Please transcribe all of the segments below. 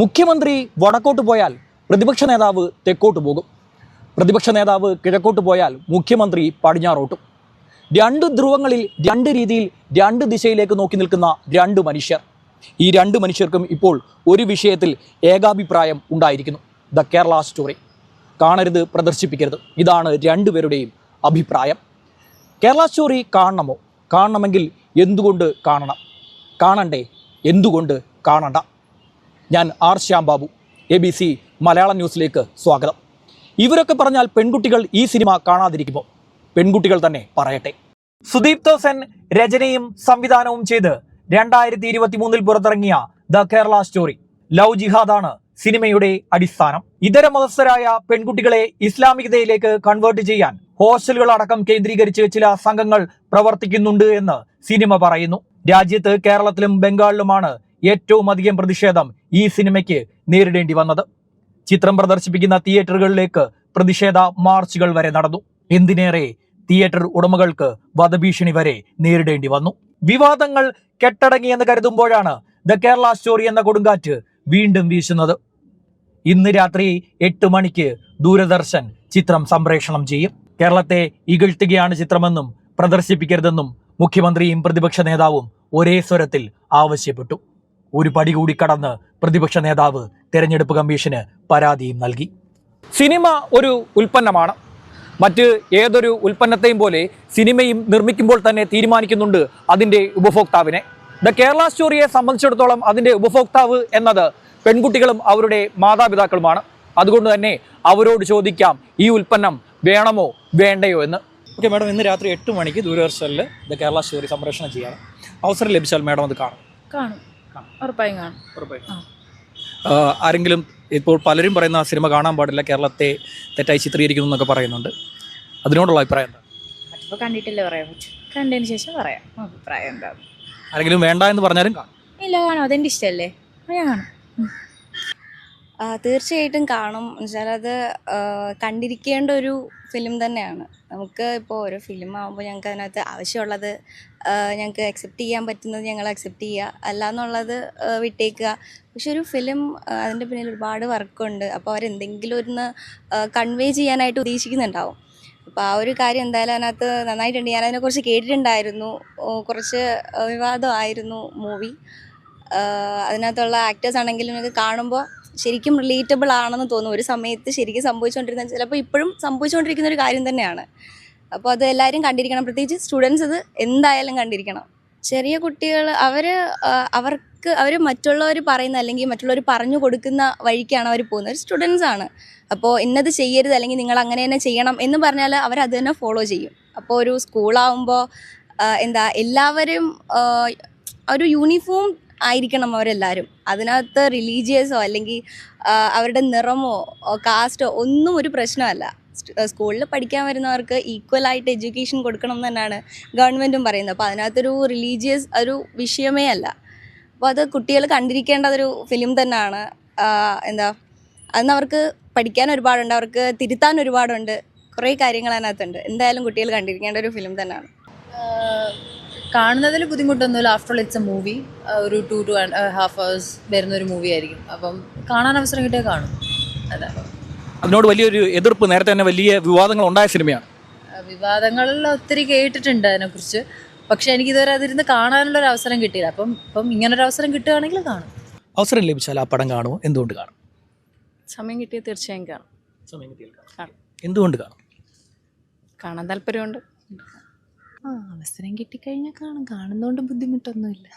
മുഖ്യമന്ത്രി വടക്കോട്ട് പോയാൽ പ്രതിപക്ഷ നേതാവ് തെക്കോട്ട് പോകും. പ്രതിപക്ഷ നേതാവ് കിഴക്കോട്ട് പോയാൽ മുഖ്യമന്ത്രി പടിഞ്ഞാറോട്ടും. രണ്ട് ധ്രുവങ്ങളിൽ രണ്ട് രീതിയിൽ രണ്ട് ദിശയിലേക്ക് നോക്കി നിൽക്കുന്ന രണ്ട് മനുഷ്യർ. ഈ രണ്ട് മനുഷ്യർക്കും ഇപ്പോൾ ഒരു വിഷയത്തിൽ ഏകാഭിപ്രായം ഉണ്ടായിരിക്കുന്നു. The Kerala story. കാണരുത് പ്രദർശിപ്പിക്കരുത്. ഇതാണ് രണ്ടുപേരുടെയും അഭിപ്രായം. കേരള സ്റ്റോറി കാണണമോ? കാണണമെങ്കിൽ എന്തുകൊണ്ട് കാണണം? കാണണ്ടേ? എന്തുകൊണ്ട് കാണണ്ട? ഞാൻ R Shyam Babu A B C Malayalam ന്യൂസിലേക്ക് സ്വാഗതം. ഇവരൊക്കെ പറഞ്ഞാൽ പെൺകുട്ടികൾ ഈ സിനിമ കാണാതിരിക്കുമോ പെൺകുട്ടികൾ തന്നെ പറയട്ടെ. സുദീപ് തോസൻ രചനയും സംവിധാനവും ചെയ്ത് രണ്ടായിരത്തി ഇരുപത്തി മൂന്നിൽ പുറത്തിറങ്ങിയ ദ കേരള സ്റ്റോറി ലവ് ജിഹാദാണ് സിനിമയുടെ അടിസ്ഥാനം. ഇതര മതസ്ഥരായ പെൺകുട്ടികളെ ഇസ്ലാമികതയിലേക്ക് കൺവേർട്ട് ചെയ്യാൻ ഹോസ്റ്റലുകൾ അടക്കം കേന്ദ്രീകരിച്ച് ചില സംഘങ്ങൾ പ്രവർത്തിക്കുന്നുണ്ട് എന്ന് സിനിമ പറയുന്നു. രാജ്യത്ത് കേരളത്തിലും ബംഗാളിലുമാണ് ഏറ്റവും അധികം പ്രതിഷേധം ഈ സിനിമയ്ക്ക് നേരിടേണ്ടി വന്നത്. ചിത്രം പ്രദർശിപ്പിക്കുന്ന തിയേറ്ററുകളിലേക്ക് പ്രതിഷേധ മാർച്ചുകൾ വരെ നടന്നു. എന്തിനേറെ തിയേറ്റർ ഉടമകൾക്ക് വധഭീഷണി വരെ നേരിടേണ്ടി വന്നു. വിവാദങ്ങൾ കെട്ടടങ്ങി കെട്ടടങ്ങിയെന്ന് കരുതുമ്പോഴാണ് ദ കേരള സ്റ്റോറി എന്ന കൊടുങ്കാറ്റ് വീണ്ടും വീശുന്നത്. ഇന്ന് രാത്രി എട്ട് മണിക്ക് ദൂരദർശൻ ചിത്രം സംപ്രേഷണം ചെയ്യും. കേരളത്തെ ഇകഴ്ത്തുകയാണ് ചിത്രമെന്നും പ്രദർശിപ്പിക്കരുതെന്നും മുഖ്യമന്ത്രിയും പ്രതിപക്ഷ നേതാവും ഒരേ സ്വരത്തിൽ ആവശ്യപ്പെട്ടു. ഒരു പടി കൂടി കടന്ന് പ്രതിപക്ഷ നേതാവ് തെരഞ്ഞെടുപ്പ് കമ്മീഷന് പരാതിയും നൽകി. സിനിമ ഒരു ഉൽപ്പന്നമാണ്. മറ്റ് ഏതൊരു ഉൽപ്പന്നത്തെയും പോലെ സിനിമയും നിർമ്മിക്കുമ്പോൾ തന്നെ തീരുമാനിക്കുന്നുണ്ട് അതിന്റെ ഉപഭോക്താവിനെ. ദ കേരള സ്റ്റോറിയെ സംബന്ധിച്ചിടത്തോളം അതിന്റെ ഉപഭോക്താവ് എന്നത് പെൺകുട്ടികളും അവരുടെ മാതാപിതാക്കളുമാണ്. അതുകൊണ്ട് തന്നെ അവരോട് ചോദിക്കാം ഈ ഉൽപ്പന്നം വേണമോ വേണ്ടയോ എന്ന്. ഓക്കെ മാഡം ഇന്ന് രാത്രി എട്ട് മണിക്ക് ദൂരദർശനിൽ ദ കേരള സ്റ്റോറി സംപ്രേഷണം ചെയ്യണം. അവസരം ലഭിച്ചാൽ മാഡം അത് കാണും. കാണും. ഉറപ്പായും കാണും. ആ. ആരെങ്കിലും ഇപ്പോൾ പലരും പറയുന്ന ആ സിനിമ കാണാൻ പാടില്ല കേരളത്തെ തെറ്റായി ചിത്രീകരിക്കുന്നു എന്നൊക്കെ പറയുന്നുണ്ട്. അതിനോടുള്ള അഭിപ്രായം എന്താ? അതിപ്പോൾ കണ്ടിട്ടില്ലേ പറയാൻ പറ്റും. കണ്ടതിന് ശേഷം പറയാം. അഭിപ്രായം എന്താ? ആരെങ്കിലും വേണ്ട എന്ന് പറഞ്ഞാലും കാണും. ഇല്ല കാണും. അതെന്റെ ഇഷ്ടമല്ലേ ഞാൻ കാണും. തീർച്ചയായിട്ടും കാണും. എന്നുവെച്ചാൽ അത് കണ്ടിരിക്കേണ്ട ഒരു ഫിലിം തന്നെയാണ്. നമുക്ക് ഇപ്പോൾ ഓരോ ഫിലിം ആകുമ്പോൾ ഞങ്ങൾക്ക് അതിനകത്ത് ആവശ്യമുള്ളത് ഞങ്ങൾക്ക് അക്സെപ്റ്റ് ചെയ്യാൻ പറ്റുന്നത് ഞങ്ങൾ അക്സെപ്റ്റ് ചെയ്യുക. അല്ല എന്നുള്ളത് ആ, വിട്ടേക്കുക. പക്ഷെ ഒരു ഫിലിം അതിന്റെ പിന്നിൽ ഒരുപാട് വർക്കുണ്ട് അപ്പോൾ അവരെന്തെങ്കിലും ഒന്ന് കൺവേ ചെയ്യാനായിട്ട് ഉദ്ദേശിക്കുന്നുണ്ടാവും. അപ്പോൾ ആ ഒരു കാര്യം എന്തായാലും അതിനകത്ത് നന്നായിട്ടുണ്ട്. ഞാൻ അതിനെക്കുറിച്ച് കേട്ടിട്ടുണ്ടായിരുന്നു. കുറച്ച് വിവാദമായിരുന്നു മൂവി അതിനകത്തുള്ള ആക്ടേഴ്സ് ആണെങ്കിലും ഇത് കാണുമ്പോൾ ശരിക്കും റിലേറ്റബിൾ ആണെന്ന് തോന്നും. ഒരു സമയത്ത് ശരിക്കും സംഭവിച്ചുകൊണ്ടിരുന്ന ചിലപ്പോൾ ഇപ്പോഴും സംഭവിച്ചുകൊണ്ടിരിക്കുന്ന ഒരു കാര്യം തന്നെയാണ്. അപ്പോൾ അത് എല്ലാവരും കണ്ടിരിക്കണം. പ്രത്യേകിച്ച് സ്റ്റുഡൻസ് അത് എന്തായാലും കണ്ടിരിക്കണം. ചെറിയ കുട്ടികൾ അവർ അവർക്ക് അവർ മറ്റുള്ളവർ പറയുന്ന അല്ലെങ്കിൽ മറ്റുള്ളവർ പറഞ്ഞു കൊടുക്കുന്ന വഴിക്കാണ് അവർ പോകുന്നത്. ഒരു സ്റ്റുഡൻസ് ആണ്. അപ്പോൾ ഇന്നത് ചെയ്യരുത് അല്ലെങ്കിൽ നിങ്ങൾ അങ്ങനെ തന്നെ ചെയ്യണം എന്ന് പറഞ്ഞാൽ അവർ അത് തന്നെ ഫോളോ ചെയ്യും. അപ്പോൾ ഒരു സ്കൂളാവുമ്പോൾ എന്താ എല്ലാവരും ഒരു യൂണിഫോം ആയിരിക്കണം അവരെല്ലാവരും അതിനകത്ത് റിലീജിയസോ അല്ലെങ്കിൽ അവരുടെ നിറമോ കാസ്റ്റോ ഒന്നും ഒരു പ്രശ്നമല്ല. സ്കൂളിൽ പഠിക്കാൻ വരുന്നവർക്ക് ഈക്വലായിട്ട് എഡ്യൂക്കേഷൻ കൊടുക്കണം എന്ന് തന്നെയാണ് ഗവൺമെന്റും പറയുന്നത്. അപ്പോൾ അതിനകത്തൊരു റിലീജിയസ് ഒരു വിഷയമേ അല്ല. അപ്പോൾ അത് കുട്ടികൾ കണ്ടിരിക്കേണ്ടതൊരു ഫിലിം തന്നെയാണ്. എന്താ അന്ന് അവർക്ക് പഠിക്കാൻ ഒരുപാടുണ്ട് അവർക്ക് തിരുത്താൻ ഒരുപാടുണ്ട്. കുറേ കാര്യങ്ങൾ അതിനകത്തുണ്ട്. എന്തായാലും കുട്ടികൾ കണ്ടിരിക്കേണ്ട ഒരു ഫിലിം തന്നെയാണ്. കാണുന്നതിൽ ബുദ്ധിമുട്ടൊന്നുമില്ല. After all it's a movie ഒരു ടു ടു ഹാഫ് അവേഴ്സ് വരുന്ന ഒരു മൂവി ആയിരിക്കും. അപ്പം കാണാൻ അവസരം കിട്ടിയാൽ കാണും. അതെ. അതിനോട് വലിയൊരു എതിർപ്പ് നേരത്തെ തന്നെ വലിയ വിവാദങ്ങൾ ഉണ്ടായ സിനിമയാണ് വിവാദങ്ങളിൽ ഒത്തിരി കേട്ടിട്ടുണ്ട് അതിനെക്കുറിച്ച്. പക്ഷെ എനിക്ക് ഇതുവരെ അതിരുന്ന് കാണാനുള്ള ഒരു അവസരം കിട്ടിയില്ല. അപ്പം ഇപ്പം ഇങ്ങനൊരു അവസരം കിട്ടുകയാണെങ്കിൽ കാണും. അവസരം ലഭിച്ചാൽ ആ പടം കാണുമോ? എന്തുകൊണ്ട് കാണും? സമയം കിട്ടിയാൽ തീർച്ചയായും കാണും. സമയം കിട്ടിയാൽ കാണും. കാണും. എന്തുകൊണ്ട് കാണും? കാണാൻ താല്പര്യമുണ്ട്. ആ അവസരം കിട്ടിക്കഴിഞ്ഞാൽ കാണും. കാണുന്നതുകൊണ്ട് ബുദ്ധിമുട്ടൊന്നുമില്ല.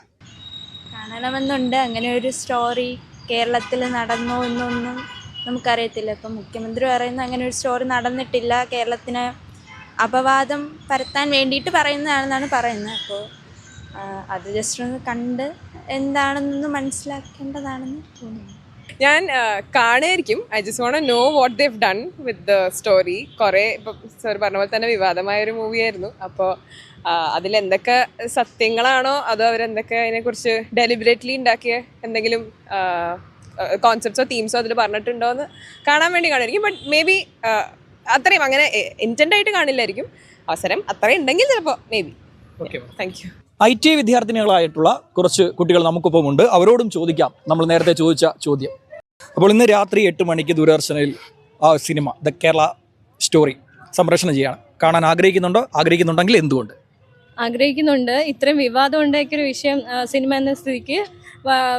കാണണമെന്നുണ്ട്. അങ്ങനെ ഒരു സ്റ്റോറി കേരളത്തിൽ നടന്നോ എന്നൊന്നും നമുക്കറിയത്തില്ല. ഇപ്പം മുഖ്യമന്ത്രി പറയുന്ന അങ്ങനെ ഒരു സ്റ്റോറി നടന്നിട്ടില്ല. കേരളത്തിന് അപവാദം പരത്താൻ വേണ്ടിയിട്ട് പറയുന്നതാണെന്നാണ് പറയുന്നത്. അപ്പോൾ അത് ജസ്റ്റ് ഒന്ന് കണ്ട് എന്താണെന്നൊന്ന് മനസ്സിലാക്കേണ്ടതാണെന്ന് തോന്നുന്നു. ഞാൻ കാണുമായിരിക്കും. I just want know what they've done with the story കുറേ ഇപ്പം സർ പറഞ്ഞ പോലെ തന്നെ വിവാദമായ ഒരു മൂവിയായിരുന്നു അപ്പോൾ അതിലെന്തൊക്കെ സത്യങ്ങളാണോ അതോ അവരെന്തൊക്കെ അതിനെക്കുറിച്ച് ഡെലിബറേറ്റ്ലി ഉണ്ടാക്കിയ എന്തെങ്കിലും കോൺസെപ്റ്റ്സോ തീംസോ അതിൽ പറഞ്ഞിട്ടുണ്ടോ എന്ന് കാണാൻ വേണ്ടി കാണുമായിരിക്കും. ബട്ട് മേ ബി അത്രയും അങ്ങനെ ഇന്റന്റ് ആയിട്ട് കാണില്ലായിരിക്കും. അവസരം അത്രയും ഉണ്ടെങ്കിൽ ചിലപ്പോൾ maybe okay thank you I T വിദ്യാർത്ഥിനികളായിട്ടുള്ള കുറച്ച് കുട്ടികൾ നമുക്കൊപ്പം ഉണ്ട്. അവരോടും ചോദിക്കാം. നമ്മൾ നേരത്തെ ചോദിച്ച ചോദ്യം. അപ്പോൾ ഇന്ന് രാത്രി എട്ട് മണിക്ക് ദൂരദർശനിൽ ആ സിനിമ ദ കേരള സ്റ്റോറി സംപ്രേഷണം ചെയ്യാണ്. കാണാൻ ആഗ്രഹിക്കുന്നുണ്ടോ? ആഗ്രഹിക്കുന്നുണ്ടെങ്കിൽ എന്തുകൊണ്ട്? ആഗ്രഹിക്കുന്നുണ്ട്. ഇത്രയും വിവാദം ഉണ്ടാക്കിയൊരു വിഷയം സിനിമ എന്ന സ്ഥിതിക്ക്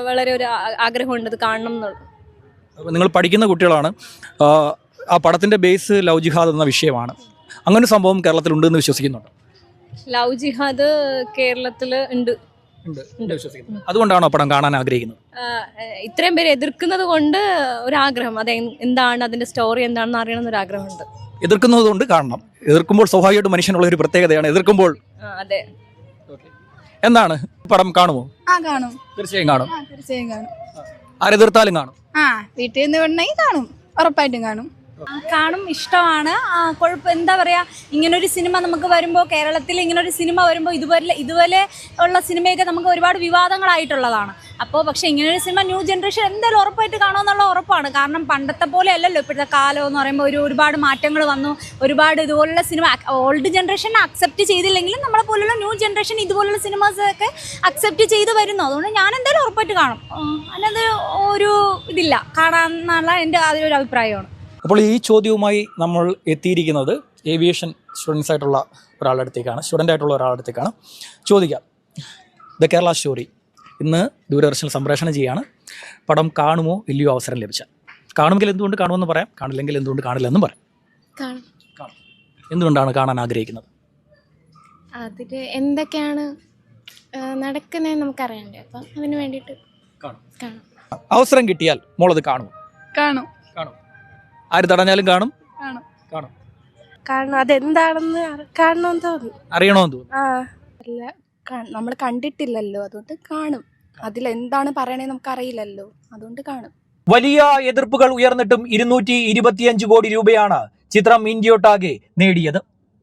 വളരെ ഒരു ആഗ്രഹമുണ്ട്. അത് കാണണം എന്നുള്ളത് നിങ്ങൾ പഠിക്കുന്ന കുട്ടികളാണ്. ആ, പടത്തിന്റെ ബേസ് ലവ് ജിഹാദ് എന്ന വിഷയമാണ്. അങ്ങനെ ഒരു സംഭവം കേരളത്തിലുണ്ടെന്ന് വിശ്വസിക്കുന്നുണ്ട്. ലവ് ജിഹാദ് കേരളത്തിൽ ഉണ്ട്. അതുകൊണ്ടാണോ പടം കാണാൻ ആഗ്രഹിക്കുന്നത്? ഇത്രയും പേര് എതിർക്കുന്നത് കൊണ്ട് ഒരാഗ്രഹം അത് എന്താണ് അതിന്റെ സ്റ്റോറി എന്താണെന്ന് അറിയണം എന്നൊരു ആഗ്രഹമുണ്ട്. എതിർക്കുന്നത് കൊണ്ട് കാണണം. എതിർക്കുമ്പോൾ സ്വാഭാവികമായിട്ട് മനുഷ്യനുള്ള ഒരു പ്രത്യേകതയാണ്. എതിർക്കുമ്പോൾ അതെ. എന്താണ്? പടം കാണുമോ? ആ കാണും. തീർച്ചയായും കാണും. ആ തീർച്ചയായും കാണും. ആരെതിർത്താലും കാണും. ആ വീട്ടിൽ നിന്ന് കാണും. ഉറപ്പായിട്ടും കാണും. കാണും ഇഷ്ടമാണ്. കുഴപ്പം എന്താ പറയുക ഇങ്ങനൊരു സിനിമ നമുക്ക് വരുമ്പോൾ കേരളത്തിൽ ഇങ്ങനൊരു സിനിമ വരുമ്പോൾ ഇതുപോലെ ഇതുപോലെ ഉള്ള സിനിമയൊക്കെ നമുക്ക് ഒരുപാട് വിവാദങ്ങളായിട്ടുള്ളതാണ്. അപ്പോൾ പക്ഷേ ഇങ്ങനൊരു സിനിമ ന്യൂ ജനറേഷൻ എന്തായാലും ഉറപ്പായിട്ട് കാണുമെന്നുള്ള ഉറപ്പാണ്. കാരണം പണ്ടത്തെ പോലെ അല്ലല്ലോ ഇപ്പോഴത്തെ കാലം എന്ന് പറയുമ്പോൾ ഒരു ഒരുപാട് മാറ്റങ്ങൾ വന്നു. ഒരുപാട് ഇതുപോലുള്ള സിനിമ ഓൾഡ് ജനറേഷൻ അക്സെപ്റ്റ് ചെയ്തില്ലെങ്കിലും നമ്മളെ പോലുള്ള ന്യൂ ജനറേഷൻ ഇതുപോലുള്ള സിനിമാസ് ഒക്കെ അക്സെപ്റ്റ് ചെയ്ത് വരുന്നു. അതുകൊണ്ട് ഞാൻ എന്തായാലും ഉറപ്പായിട്ട് കാണും. അല്ലാതെ ഒരു ഇതില്ല. കാണാമെന്നുള്ള എന്റെ അതിലൊരു അഭിപ്രായമാണ്. അപ്പോൾ ഈ ചോദ്യവുമായി നമ്മൾ എത്തിയിരിക്കുന്നത് ഏവിയേഷൻ സ്റ്റുഡൻസ് ആയിട്ടുള്ള ഒരാളുടെ അടുത്തേക്കാണ് സ്റ്റുഡന്റ് ആയിട്ടുള്ള ഒരാളുടെ അടുത്തേക്കാണ് ചോദിക്കാം. The Kerala story. ഇന്ന് ദൂരദർശനിൽ സംപ്രേഷണം ചെയ്യാണ്. പടം കാണുമോ ഇല്ലയോ അവസരം ലഭിച്ച? കാണുമെങ്കിൽ എന്തുകൊണ്ട് കാണുമെന്ന് പറയാം കാണില്ലെങ്കിൽ എന്തുകൊണ്ട് കാണില്ലെന്നും പറയാം. കാണും. കാണും. എന്തുകൊണ്ടാണ് കാണാൻ ആഗ്രഹിക്കുന്നത്? അതിൽ എന്തൊക്കെയാണ് നടക്കുന്നതെന്ന് നമുക്കറിയണ്ടേ. അപ്പം അതിന് വേണ്ടിയിട്ട് കാണും. കാണും. അവസരം കിട്ടിയാൽ മോളത് കാണുമോ? കാണും കാണും. ആര് തടഞ്ഞാലും കാണും? കാണും. കാരണം അതെന്താണെന്ന് കാണണമെന്ന് തോന്നി. അറിയണമെന്ന് തോന്നി. ആ അല്ല നമ്മൾ കണ്ടിട്ടില്ലല്ലോ അതുകൊണ്ട് കാണും. അതിലെന്താണ് പറയണേ നമുക്കറിയില്ലല്ലോ അതുകൊണ്ട് കാണും. വലിയ എതിർപ്പുകൾ ഉയർന്നിട്ടും ഇരുന്നൂറ്റി ഇരുപത്തിയഞ്ച് കോടി രൂപയാണ് ചിത്രം ഇന്ത്യയൊട്ടാകെ നേടിയത്.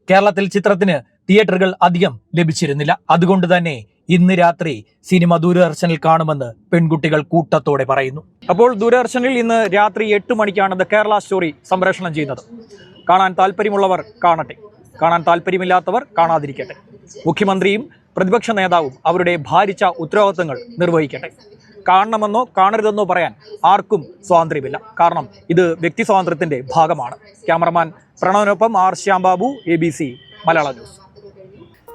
കേരളത്തിൽ ചിത്രത്തിന് തിയേറ്ററുകൾ അധികം ലഭിച്ചിരുന്നില്ല. അതുകൊണ്ട് തന്നെ ഇന്ന് രാത്രി സിനിമ ദൂരദർശനിൽ കാണുമെന്ന് പെൺകുട്ടികൾ കൂട്ടത്തോടെ പറയുന്നു. അപ്പോൾ ദൂരദർശനിൽ ഇന്ന് രാത്രി എട്ട് മണിക്കാണ് ദ കേരള സ്റ്റോറി സംപ്രേഷണം ചെയ്യുന്നത്. കാണാൻ താല്പര്യമുള്ളവർ കാണട്ടെ. കാണാൻ താല്പര്യമില്ലാത്തവർ കാണാതിരിക്കട്ടെ. മുഖ്യമന്ത്രിയും പ്രതിപക്ഷ നേതാവും അവരുടെ ഭാരിച്ച ഉത്തരവാദിത്തങ്ങൾ നിർവഹിക്കട്ടെ. കാണണമെന്നോ കാണരുതെന്നോ പറയാൻ ആർക്കും സ്വാതന്ത്ര്യമില്ല. കാരണം ഇത് വ്യക്തി സ്വാതന്ത്ര്യത്തിന്റെ ഭാഗമാണ്. Cameraman പ്രണവനൊപ്പം R Shyambabu A B C Malayala news.